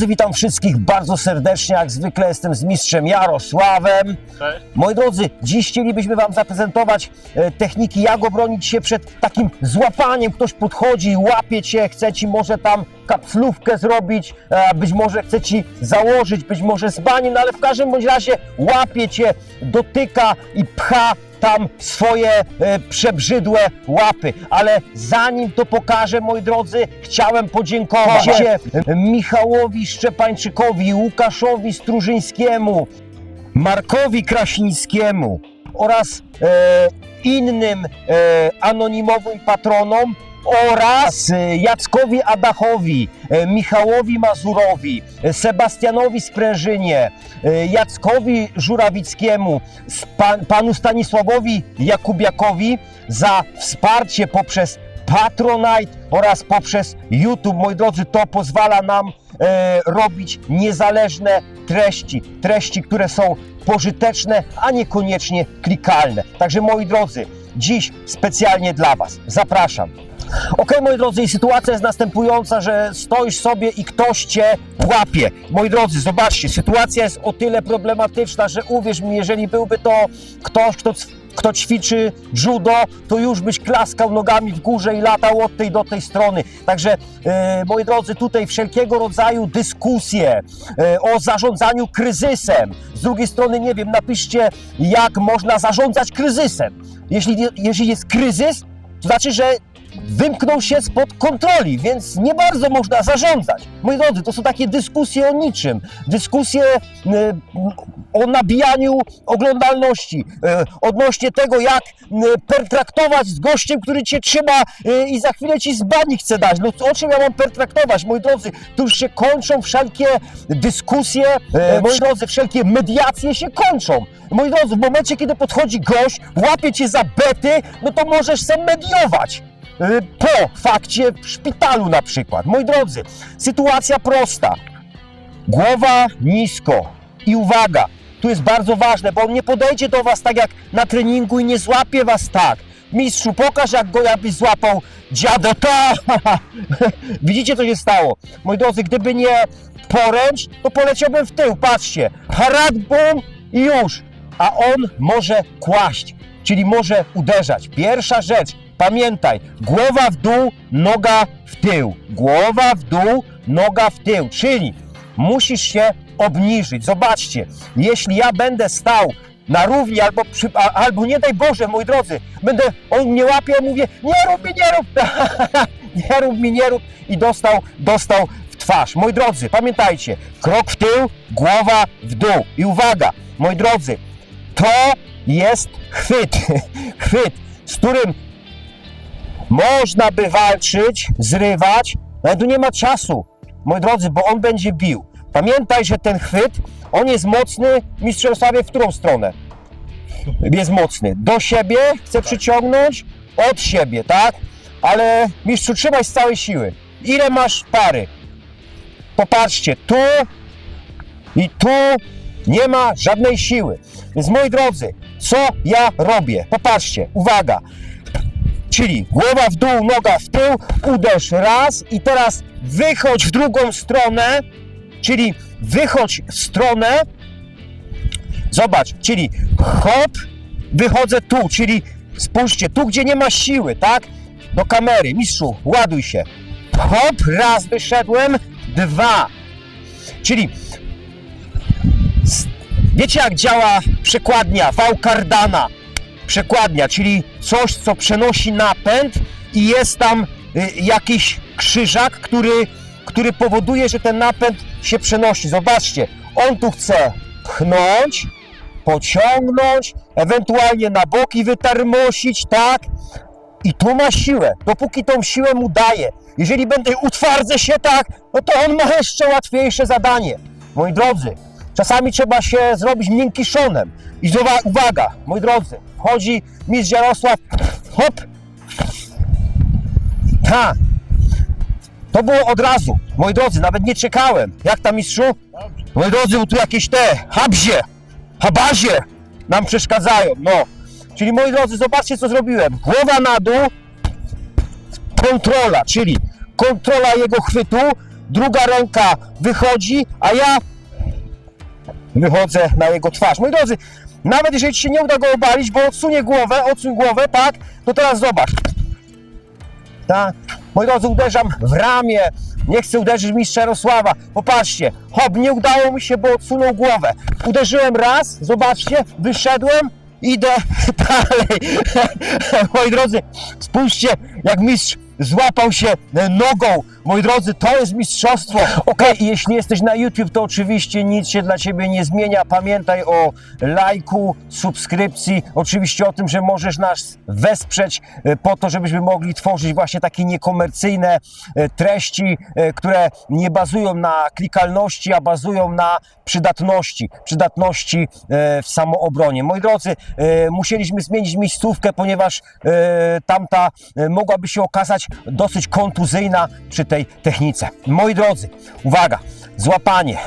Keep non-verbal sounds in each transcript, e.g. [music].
drodzy, witam wszystkich bardzo serdecznie. Jak zwykle jestem z mistrzem Jarosławem. Cześć. Moi drodzy, dziś chcielibyśmy Wam zaprezentować e, techniki, jak obronić się przed takim złapaniem. Ktoś podchodzi, łapie Cię, chce Ci może tam kapslówkę zrobić, e, być może chce Ci założyć, być może z bani, no ale w każdym bądź razie łapie Cię, dotyka i pcha tam swoje e, przebrzydłe łapy. Ale zanim to pokażę, moi drodzy, chciałem podziękować e, Michałowi Szczepańczykowi, Łukaszowi Strużyńskiemu, Markowi Krasińskiemu oraz e, innym e, anonimowym patronom oraz e, Jackowi Adachowi, e, Michałowi Mazurowi, Sebastianowi Sprężynie, Jackowi Żurawickiemu, panu Stanisławowi Jakubiakowi za wsparcie poprzez Patronite oraz poprzez YouTube. Moi drodzy, to pozwala nam robić niezależne treści. Treści, które są pożyteczne, a niekoniecznie klikalne. Także moi drodzy, dziś specjalnie dla Was zapraszam. Ok, moi drodzy, i sytuacja jest następująca, że stoisz sobie i ktoś cię łapie. Moi drodzy, zobaczcie, sytuacja jest o tyle problematyczna, że uwierz mi, jeżeli byłby to ktoś, kto, kto ćwiczy judo, to już byś klaskał nogami w górze i latał od tej do tej strony. Także, e, moi drodzy, tutaj wszelkiego rodzaju dyskusje e, o zarządzaniu kryzysem. Z drugiej strony, nie wiem, napiszcie, jak można zarządzać kryzysem. Jeśli, jeśli jest kryzys, to znaczy, że wymknął się spod kontroli, więc nie bardzo można zarządzać. Moi drodzy, to są takie dyskusje o niczym. Dyskusje e, o nabijaniu oglądalności, e, odnośnie tego, jak e, pertraktować z gościem, który cię trzyma i za chwilę ci z bani chce dać. No o czym ja mam pertraktować? Moi drodzy, tu już się kończą wszelkie dyskusje, e, moi drodzy, wszelkie mediacje się kończą. Moi drodzy, w momencie, kiedy podchodzi gość, łapie cię za bety, no to możesz sam mediować. Y, po fakcie w szpitalu na przykład. Moi drodzy, sytuacja prosta. Głowa nisko i uwaga, tu jest bardzo ważne, bo on nie podejdzie do was tak jak na treningu i nie złapie was tak. Mistrzu, pokaż jak go jakbyś złapał dziado. Ta! [laughs] Widzicie co się stało? Moi drodzy, gdyby nie poręcz, to poleciałbym w tył. Patrzcie, harak, bum i już. A on może kłaść, czyli może uderzać. Pierwsza rzecz, pamiętaj, głowa w dół, noga w tył. Głowa w dół, noga w tył, czyli musisz się obniżyć. Zobaczcie, jeśli ja będę stał na równi albo, przy, albo nie daj Boże, moi drodzy, będę, on mnie łapie, mówię, nie rób mi, nie rób, [laughs] nie rób mi, nie rób i dostał, dostał w twarz. Moi drodzy, pamiętajcie, krok w tył, głowa w dół i uwaga, moi drodzy, to jest chwyt, [laughs] chwyt, z którym można by walczyć, zrywać, ale tu nie ma czasu, moi drodzy, bo on będzie bił. Pamiętaj, że ten chwyt, on jest mocny w mistrzostwie w którą stronę? Jest mocny. Do siebie chce przyciągnąć, od siebie, tak? Ale mistrzu, trzymaj z całej siły. Ile masz pary? Popatrzcie, tu i tu nie ma żadnej siły. Więc moi drodzy, co ja robię? Popatrzcie, uwaga. Czyli głowa w dół, noga w tył, uderz raz i teraz wychodź w drugą stronę, czyli wychodź w stronę, zobacz, czyli hop, wychodzę tu, czyli spójrzcie, tu gdzie nie ma siły, tak? Do kamery, mistrzu, ładuj się. Hop, raz wyszedłem, dwa. Czyli wiecie jak działa przekładnia V Cardana? Przekładnia, czyli coś, co przenosi napęd i jest tam y, jakiś krzyżak, który, który powoduje, że ten napęd się przenosi. Zobaczcie, on tu chce pchnąć, pociągnąć, ewentualnie na boki wytarmosić, tak? I tu ma siłę. Dopóki tą siłę mu daje. Jeżeli będę utwardzę się tak, no to on ma jeszcze łatwiejsze zadanie. Moi drodzy, czasami trzeba się zrobić miękkiszonem. I uwaga, moi drodzy, wchodzi mistrz Jarosław, hop, tak. To było od razu. Moi drodzy, nawet nie czekałem. Jak tam mistrzu? Moi drodzy, bo tu jakieś te habzie, habazie nam przeszkadzają. No. Czyli moi drodzy, zobaczcie co zrobiłem. Głowa na dół, kontrola, czyli kontrola jego chwytu, druga ręka wychodzi, a ja wychodzę na jego twarz. Moi drodzy, nawet jeżeli Ci się nie uda go obalić, bo odsunie głowę, odsuń głowę, tak, to teraz zobacz. Tak, moi drodzy, uderzam w ramię, nie chcę uderzyć mistrza Jarosława. Popatrzcie, hop, nie udało mi się, bo odsunął głowę. Uderzyłem raz, zobaczcie, wyszedłem, idę [laughs] dalej. [laughs] Moi drodzy, spójrzcie, jak mistrz złapał się e, nogą. Moi drodzy, to jest mistrzostwo. Okej, i jeśli jesteś na YouTube, to oczywiście nic się dla Ciebie nie zmienia. Pamiętaj o lajku, subskrypcji, oczywiście o tym, że możesz nas wesprzeć e, po to, żebyśmy mogli tworzyć właśnie takie niekomercyjne e, treści, które nie bazują na klikalności, a bazują na przydatności, przydatności w samoobronie. Moi drodzy, musieliśmy zmienić miejscówkę, ponieważ tamta mogłaby się okazać dosyć kontuzyjna przy tej technice. Moi drodzy, uwaga, złapanie.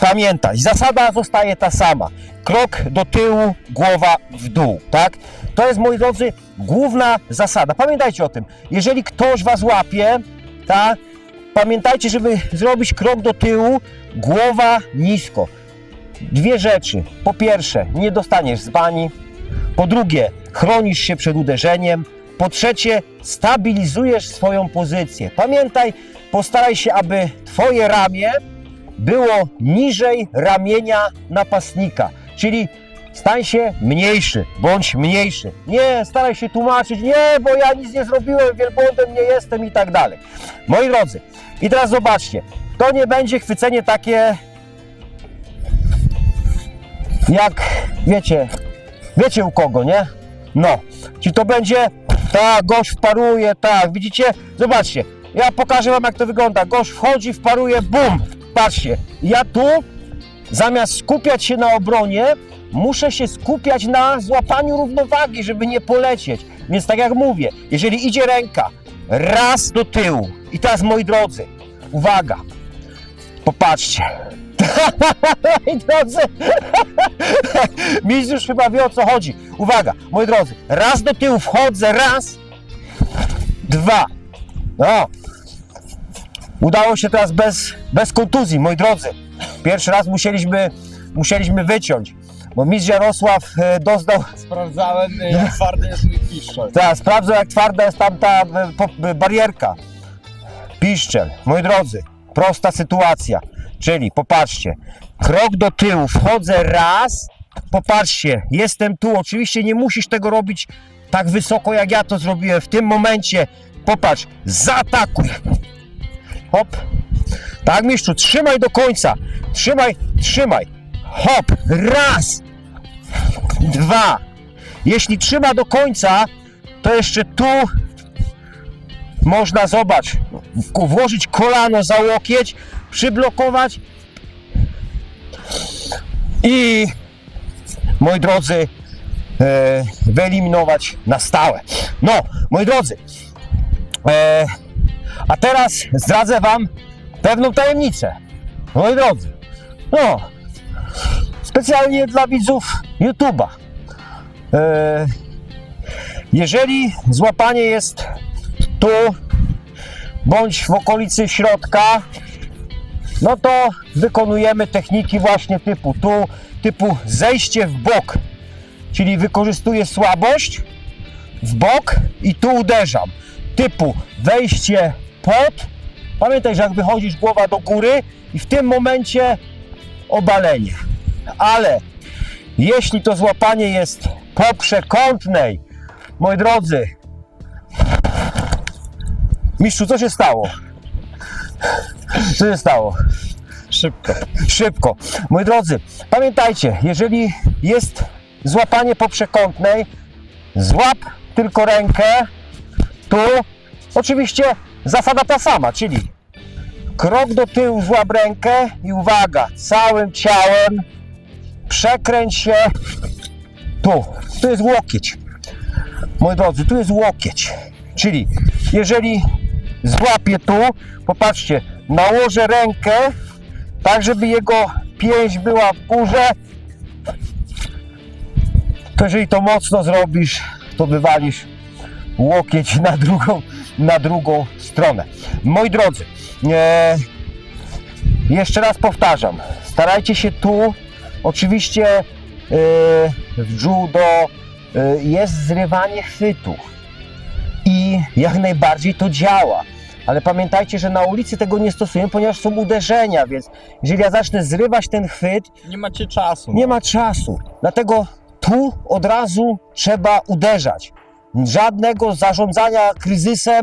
Pamiętaj, zasada zostaje ta sama. Krok do tyłu, głowa w dół, tak? To jest, moi drodzy, główna zasada. Pamiętajcie o tym. Jeżeli ktoś was łapie, tak? Pamiętajcie, żeby zrobić krok do tyłu, głowa nisko. Dwie rzeczy. Po pierwsze, nie dostaniesz z bani. Po drugie, chronisz się przed uderzeniem. Po trzecie, stabilizujesz swoją pozycję. Pamiętaj, postaraj się, aby Twoje ramię było niżej ramienia napastnika. Czyli stań się mniejszy, bądź mniejszy. Nie, staraj się tłumaczyć, nie, bo ja nic nie zrobiłem, wielbłądem nie jestem i tak dalej. Moi drodzy, i teraz zobaczcie, to nie będzie chwycenie takie jak, wiecie, wiecie u kogo, nie? No, czy to będzie, tak, gość wparuje, tak, widzicie? Zobaczcie, ja pokażę wam jak to wygląda. Gość wchodzi, wparuje, bum, patrzcie. Ja tu, zamiast skupiać się na obronie, muszę się skupiać na złapaniu równowagi, żeby nie polecieć. Więc tak jak mówię, jeżeli idzie ręka, raz do tyłu. I teraz, moi drodzy, uwaga, popatrzcie. [laughs] Moi drodzy, [laughs] mistrz już chyba wie o co chodzi. Uwaga, moi drodzy, raz do tyłu wchodzę, raz, dwa. No, udało się teraz bez, bez kontuzji, moi drodzy. Pierwszy raz musieliśmy, musieliśmy wyciąć, bo mistrz Jarosław e, doznał [laughs] Sprawdzałem, y, jak twardy jest mój piszczel. tak, sprawdzę jak twarda jest tam ta e, po- e, barierka. Piszczel. Moi drodzy, prosta sytuacja. Czyli popatrzcie, krok do tyłu, wchodzę raz, popatrzcie, jestem tu. Oczywiście nie musisz tego robić tak wysoko jak ja to zrobiłem. W tym momencie, popatrz, zaatakuj. Hop. Tak, mistrzu, trzymaj do końca. Trzymaj, trzymaj. Hop, raz, dwa. Jeśli trzyma do końca, to jeszcze tu można, zobacz, włożyć kolano za łokieć, przyblokować i, moi drodzy, e, wyeliminować na stałe. No, moi drodzy, e, a teraz zdradzę Wam pewną tajemnicę. Moi drodzy, no, specjalnie dla widzów YouTube'a. E, jeżeli złapanie jest tu bądź w okolicy środka, no to wykonujemy techniki właśnie typu tu, typu zejście w bok, czyli wykorzystuję słabość w bok i tu uderzam. Typu wejście pod, pamiętaj, że jak wychodzisz głowa do góry i w tym momencie obalenie. Ale jeśli to złapanie jest po przekątnej, moi drodzy, mistrzu, co się stało? Co się stało? Szybko. Szybko. Moi drodzy, pamiętajcie, jeżeli jest złapanie po przekątnej, złap tylko rękę tu. Oczywiście zasada ta sama, czyli krok do tyłu, złap rękę i uwaga, całym ciałem przekręć się tu. Tu jest łokieć. Moi drodzy, tu jest łokieć. Czyli jeżeli złapię tu, popatrzcie, nałożę rękę tak, żeby jego pięść była w górze, to jeżeli to mocno zrobisz, to wywalisz łokieć na drugą, na drugą stronę. Moi drodzy, e, jeszcze raz powtarzam, starajcie się tu, oczywiście yy, w judo yy, jest zrywanie chwytów i jak najbardziej to działa. Ale pamiętajcie, że na ulicy tego nie stosujemy, ponieważ są uderzenia, więc jeżeli ja zacznę zrywać ten chwyt, Nie macie czasu. nie ma czasu. Dlatego tu od razu trzeba uderzać. Żadnego zarządzania kryzysem,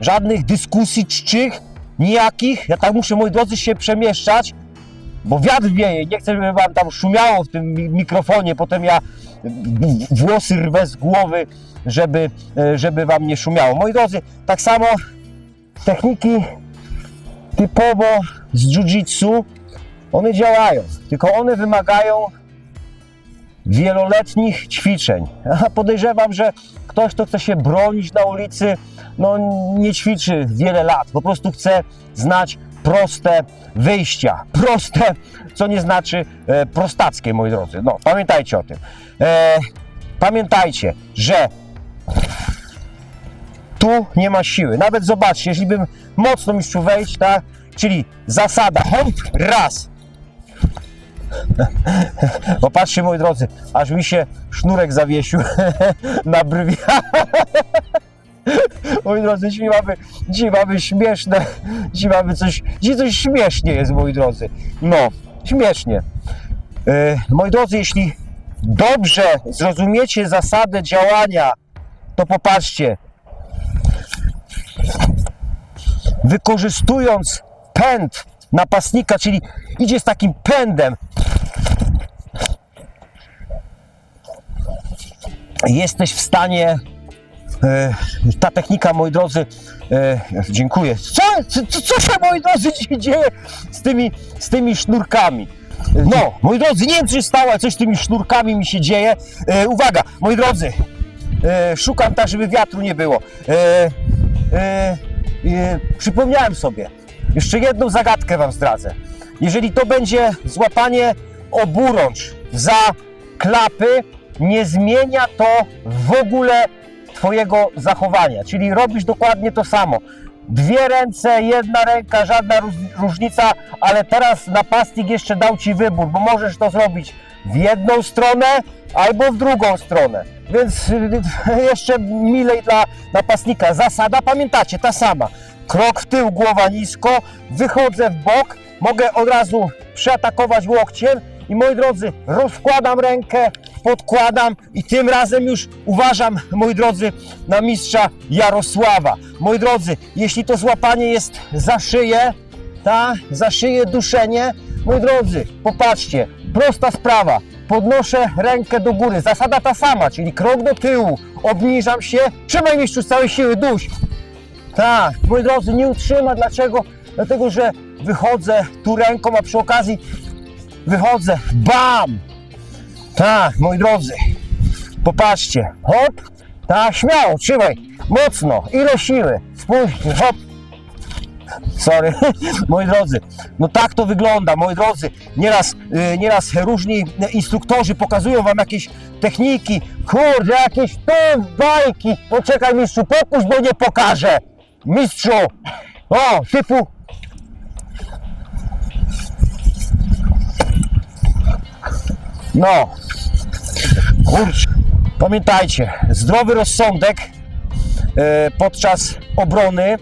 żadnych dyskusji czczych, nijakich. Ja tak muszę, moi drodzy, się przemieszczać, bo wiatr wieje. Nie chcę, żeby wam tam szumiało w tym mi- mikrofonie. Potem ja w- włosy rwę z głowy, żeby, e, żeby wam nie szumiało. Moi drodzy, tak samo techniki typowo z jiu-jitsu, one działają, tylko one wymagają wieloletnich ćwiczeń. A podejrzewam, że ktoś, kto chce się bronić na ulicy, no nie ćwiczy wiele lat. Po prostu chce znać proste wyjścia. Proste, co nie znaczy e, prostackie, moi drodzy. No, pamiętajcie o tym. E, pamiętajcie, że tu nie ma siły. Nawet zobaczcie, jeśli bym mocno mistrzu wejść, tak? Czyli zasada, hop, raz, [laughs] Popatrzcie, moi drodzy, aż mi się sznurek zawiesił [laughs] na brwi. [laughs] moi drodzy, dzisiaj mamy, mamy śmieszne, dzisiaj mamy coś, dzisiaj coś śmiesznie jest, moi drodzy. No, śmiesznie. E, moi drodzy, jeśli dobrze zrozumiecie zasadę działania, to popatrzcie. Wykorzystując pęd napastnika, czyli idzie z takim pędem, jesteś w stanie. E, ta technika, moi drodzy, e, dziękuję. Co, co, co się, moi drodzy, [laughs] dzieje z tymi, z tymi sznurkami? No, moi drodzy, nie wiem, czy stało, coś z tymi sznurkami mi się dzieje. E, uwaga, moi drodzy, szukam tak, żeby wiatru nie było. Przypomniałem sobie, jeszcze jedną zagadkę Wam zdradzę. Jeżeli to będzie złapanie oburącz za klapy, nie zmienia to w ogóle Twojego zachowania. Czyli robisz dokładnie to samo. Dwie ręce, jedna ręka, żadna róż- różnica, ale teraz napastnik jeszcze dał Ci wybór, bo możesz to zrobić w jedną stronę albo w drugą stronę. Więc y, jeszcze milej dla napastnika. Zasada, pamiętacie, ta sama. Krok w tył, głowa nisko, wychodzę w bok, mogę od razu przeatakować łokciem i moi drodzy, rozkładam rękę, podkładam i tym razem już uważam, moi drodzy, na mistrza Jarosława. Moi drodzy, jeśli to złapanie jest za szyję, ta, za szyję duszenie, moi drodzy, popatrzcie, prosta sprawa. Podnoszę rękę do góry, zasada ta sama, czyli krok do tyłu, obniżam się, trzymaj mistrzu z całej siły, duś. Tak, moi drodzy, nie utrzyma. Dlaczego? Dlatego, że wychodzę tu ręką, a przy okazji wychodzę. Bam! Tak, moi drodzy. Popatrzcie. Hop. Tak, śmiało, trzymaj. Mocno. Ile siły. Spójrzcie, hop. Sorry, [laughs] moi drodzy. No tak to wygląda, moi drodzy. Nieraz, yy, nieraz różni instruktorzy pokazują wam jakieś techniki. Kurde, jakieś tu bajki. Poczekaj mistrzu, popuść, bo nie pokażę. Mistrzu. O, typu No, kurczę. Pamiętajcie, zdrowy rozsądek e, podczas obrony.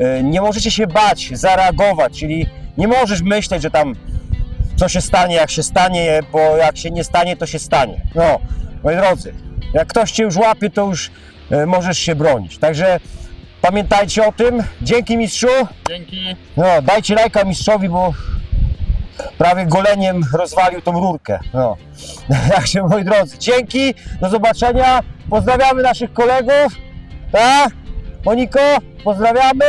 E, nie możecie się bać, zareagować, czyli nie możesz myśleć, że tam co się stanie, jak się stanie, bo jak się nie stanie, to się stanie. No, moi drodzy, jak ktoś cię już łapie, to już e, możesz się bronić. Także pamiętajcie o tym. Dzięki mistrzu. Dzięki. No, dajcie lajka mistrzowi, bo prawie goleniem rozwalił tą rurkę. No. [laughs] Także moi drodzy, dzięki, do zobaczenia. Pozdrawiamy naszych kolegów. Tak? Moniko, pozdrawiamy.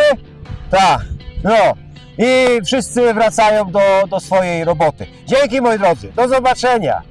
Tak. No. I wszyscy wracają do, do swojej roboty. Dzięki moi drodzy, do zobaczenia.